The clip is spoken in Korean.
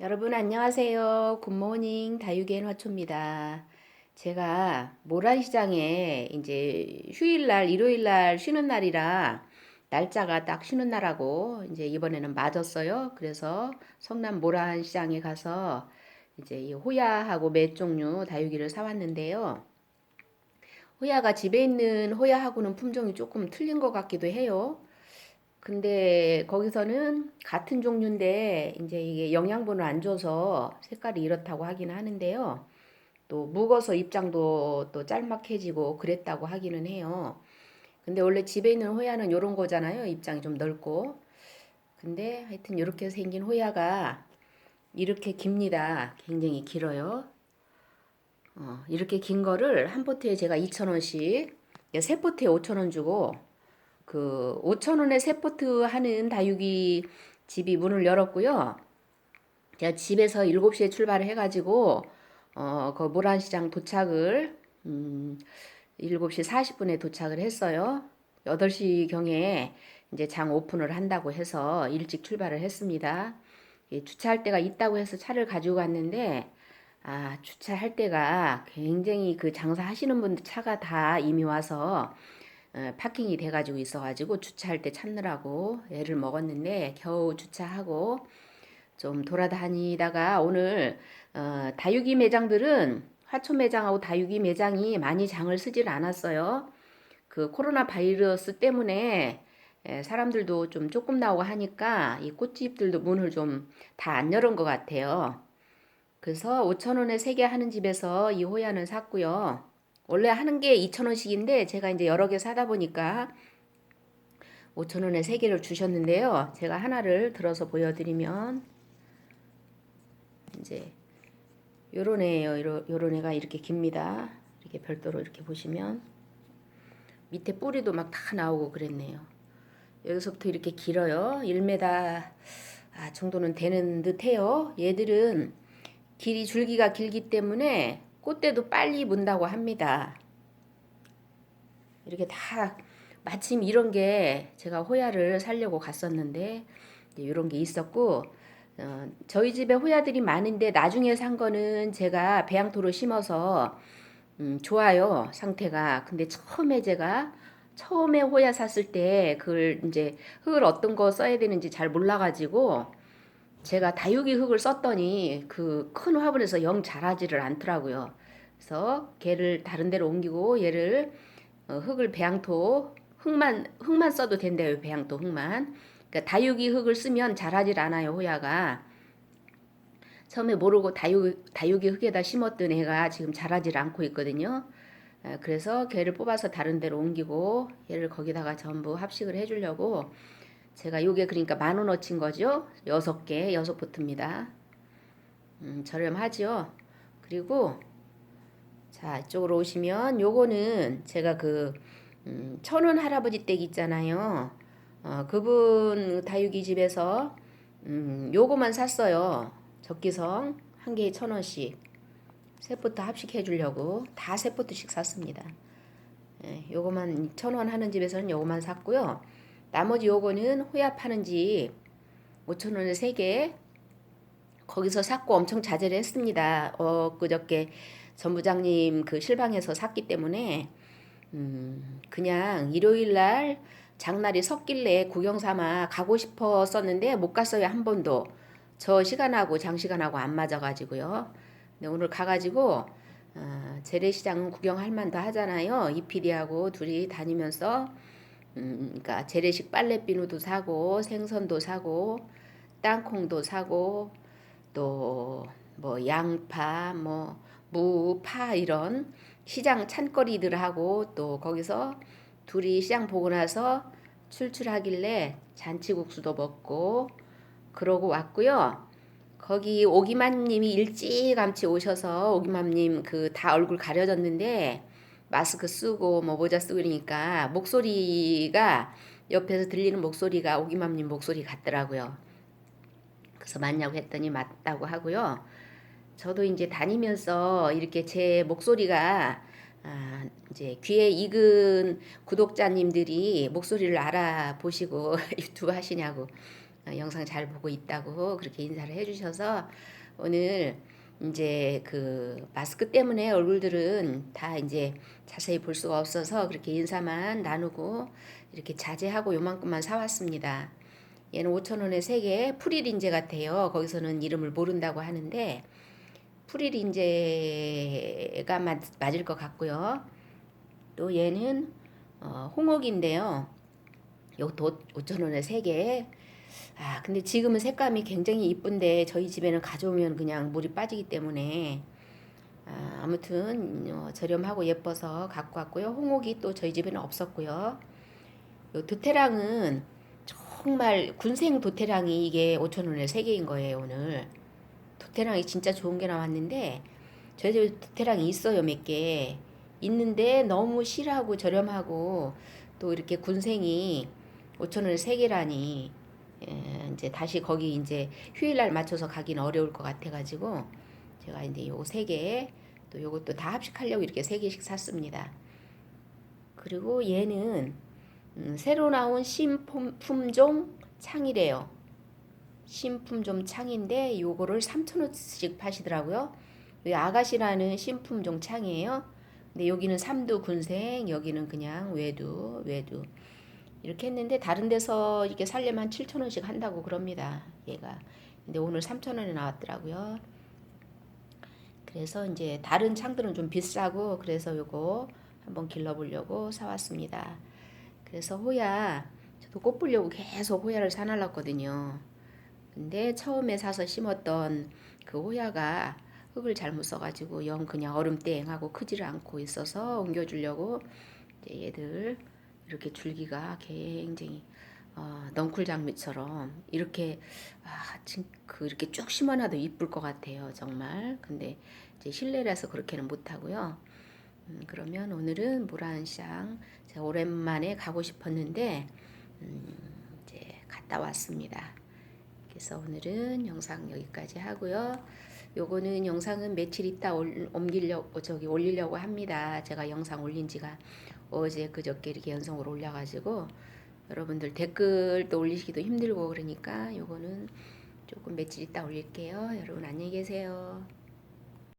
여러분 안녕하세요. 굿모닝 다육이의 화초입니다. 제가 모란시장에 이제 휴일날 일요일날 쉬는 날이라 날짜가 딱 쉬는 날하고 이제 이번에는 맞았어요. 그래서 성남 모란시장에 가서 이제 이 호야하고 매 종류 다육이를 사왔는데요. 호야가 집에 있는 호야하고는 품종이 조금 틀린 것 같기도 해요. 근데 거기서는 같은 종류인데 이제 이게 영양분을 안 줘서 색깔이 이렇다고 하긴 하는데요. 또 묵어서 입장도 또 짤막해지고 그랬다고 하기는 해요. 근데 원래 집에 있는 호야는 요런 거잖아요. 입장이 좀 넓고. 근데 하여튼 이렇게 생긴 호야가 이렇게 깁니다. 굉장히 길어요. 어, 이렇게 긴 거를 한 포트에 제가 2,000원씩, 세 포트에 5,000원 주고 그 5천 원에 세 포트 하는 다육이 집이 문을 열었고요. 제가 집에서 7시에 출발을 해가지고 어, 그 모란시장 도착을 음, 7시 40분에 도착을 했어요. 8시 경에 이제 장 오픈을 한다고 해서 일찍 출발을 했습니다. 예, 주차할 데가 있다고 해서 차를 가지고 갔는데 아, 주차할 때가 굉장히 그 장사하시는 분들 차가 다 이미 와서 어, 파킹이 돼가지고 있어가지고 주차할 때 찾느라고 애를 먹었는데 겨우 주차하고 좀 돌아다니다가 오늘 어, 다육이 매장들은 화초 매장하고 다육이 매장이 많이 장을 쓰질 않았어요. 그 코로나 바이러스 때문에 에, 사람들도 좀 조금 나오고 하니까 이 꽃집들도 문을 좀 다 안 열은 것 같아요. 그래서 5천 원에 3개 하는 집에서 이 호야는 샀고요. 원래 하는 게 2,000원씩인데 제가 이제 여러 개 사다 보니까 5,000원에 3개를 주셨는데요. 제가 하나를 들어서 보여드리면 이제 요런 애예요. 요런 애가 이렇게 깁니다. 이렇게 별도로 이렇게 보시면 밑에 뿌리도 막 다 나오고 그랬네요. 여기서부터 이렇게 길어요. 1m 아, 정도는 되는 듯해요. 얘들은 길이 줄기가 길기 때문에 꽃대도 빨리 문다고 합니다. 이렇게 다 마침 이런 게 제가 호야를 살려고 갔었는데 이런 게 있었고 어, 저희 집에 호야들이 많은데 나중에 산 거는 제가 배양토로 심어서 음, 좋아요 상태가 근데 처음에 제가 처음에 호야 샀을 때 그걸 이제 흙을 어떤 거 써야 되는지 잘 몰라가지고 제가 다육이 흙을 썼더니 그 큰 화분에서 영 자라지를 않더라고요. 그래서 걔를 다른 데로 옮기고 얘를 어, 흙을 배양토 흙만 흙만 써도 된대요. 배양토 흙만. 그러니까 다육이 흙을 쓰면 자라질 않아요. 호야가. 처음에 모르고 다육, 다육이 흙에다 심었던 애가 지금 자라질 않고 있거든요. 어, 그래서 걔를 뽑아서 다른 데로 옮기고 얘를 거기다가 전부 합식을 해주려고 제가 요게 그러니까 만 원어치인 거죠. 여섯 개, 여섯 포트입니다. 음, 저렴하죠. 그리고 자, 이쪽으로 오시면 요거는 제가 그 음, 천원 할아버지 댁 있잖아요. 어, 그분 다육이 집에서 음, 요거만 샀어요. 적기성 한 개에 천 원씩 세 포트 합식해 주려고 다 세 포트씩 샀습니다. 예, 요거만 천 원 하는 집에서는 요거만 샀고요. 나머지 요거는 호야 파는 집 5천 원에 세 개. 거기서 샀고 엄청 자제를 했습니다. 어 그저께 전부장님 그 실방에서 샀기 때문에 음 그냥 일요일 날 장날이 섰길래 구경 삼아 가고 싶었었는데 못 갔어요 한 번도 저 시간하고 장시간하고 안 맞아가지고요. 근데 오늘 가가지고 어, 재래시장 구경할 만도 하잖아요. 이피디하고 둘이 다니면서 음, 그러니까 재래식 빨래 비누도 사고 생선도 사고 땅콩도 사고 또 뭐 양파 뭐 무, 파 이런 시장 찬거리들하고 또 거기서 둘이 시장 보고 나서 출출하길래 잔치국수도 먹고 그러고 왔고요. 거기 오기맘님이 일찌감치 오셔서 오기맘님 그 다 얼굴 가려졌는데 마스크 쓰고 뭐 모자 쓰고 이러니까 목소리가 옆에서 들리는 목소리가 오기맘님 목소리 같더라고요. 그래서 맞냐고 했더니 맞다고 하고요. 저도 이제 다니면서 이렇게 제 목소리가 아, 이제 귀에 익은 구독자님들이 목소리를 알아보시고 유튜브 하시냐고 어, 영상 잘 보고 있다고 그렇게 인사를 해주셔서 오늘 이제 그 마스크 때문에 얼굴들은 다 이제 자세히 볼 수가 없어서 그렇게 인사만 나누고 이렇게 자제하고 요만큼만 사왔습니다. 얘는 5,000원에 3개 프릴인제 같아요. 거기서는 이름을 모른다고 하는데 프릴인제가 맞, 맞을 것 같고요. 또 얘는 어, 홍옥인데요. 요것도 5,000원에 3개. 아, 근데 지금은 색감이 굉장히 이쁜데 저희 집에는 가져오면 그냥 물이 빠지기 때문에 아, 아무튼 어, 저렴하고 예뻐서 갖고 왔고요. 홍옥이 또 저희 집에는 없었고요. 요 도테랑은 정말 군생 도테랑이 이게 5,000원에 3개인 거예요, 오늘. 도테랑이 진짜 좋은 게 나왔는데 저희 집에 도테랑이 있어요, 몇 개. 있는데 너무 실하고 저렴하고 또 이렇게 군생이 5,000원에 3개라니 예, 이제 다시 거기 이제 휴일날 맞춰서 가기는 어려울 것 같아가지고 제가 이제 요거 세 개, 또 요것도 다 합식하려고 이렇게 세 개씩 샀습니다. 그리고 얘는 음, 새로 나온 신품종 창이래요. 신품종 창인데 요거를 3,000원씩 파시더라고요. 이 아가씨라는 신품종 창이에요. 근데 여기는 삼두 군생, 여기는 그냥 외두, 외두. 이렇게 했는데 다른 데서 이렇게 살려면 7,000원씩 한다고 그럽니다. 얘가. 근데 오늘 3,000원에 나왔더라고요. 그래서 이제 다른 창들은 좀 비싸고 그래서 요거 한번 길러보려고 사왔습니다. 그래서 호야 저도 꽃 보려고 계속 호야를 사놔놨거든요. 근데 처음에 사서 심었던 그 호야가 흙을 잘못 써가지고 영 그냥 얼음땡하고 크지를 않고 있어서 옮겨주려고 이제 얘들 이렇게 줄기가 굉장히 어, 넝쿨 장미처럼 이렇게 아, 진, 그 이렇게 쭉 심어놔도 이쁠 것 같아요 정말. 근데 이제 실내라서 그렇게는 못하고요. 음, 그러면 오늘은 모란샹 제가 오랜만에 가고 싶었는데 음, 이제 갔다 왔습니다. 그래서 오늘은 영상 여기까지 하고요 요거는 영상은 며칠 있다 올, 옮기려고 저기 올리려고 합니다 제가 영상 올린 지가 어제 그저께 이렇게 연속으로 올려가지고 여러분들 댓글도 올리시기도 힘들고 그러니까 요거는 조금 며칠 있다 올릴게요. 여러분 안녕히 계세요.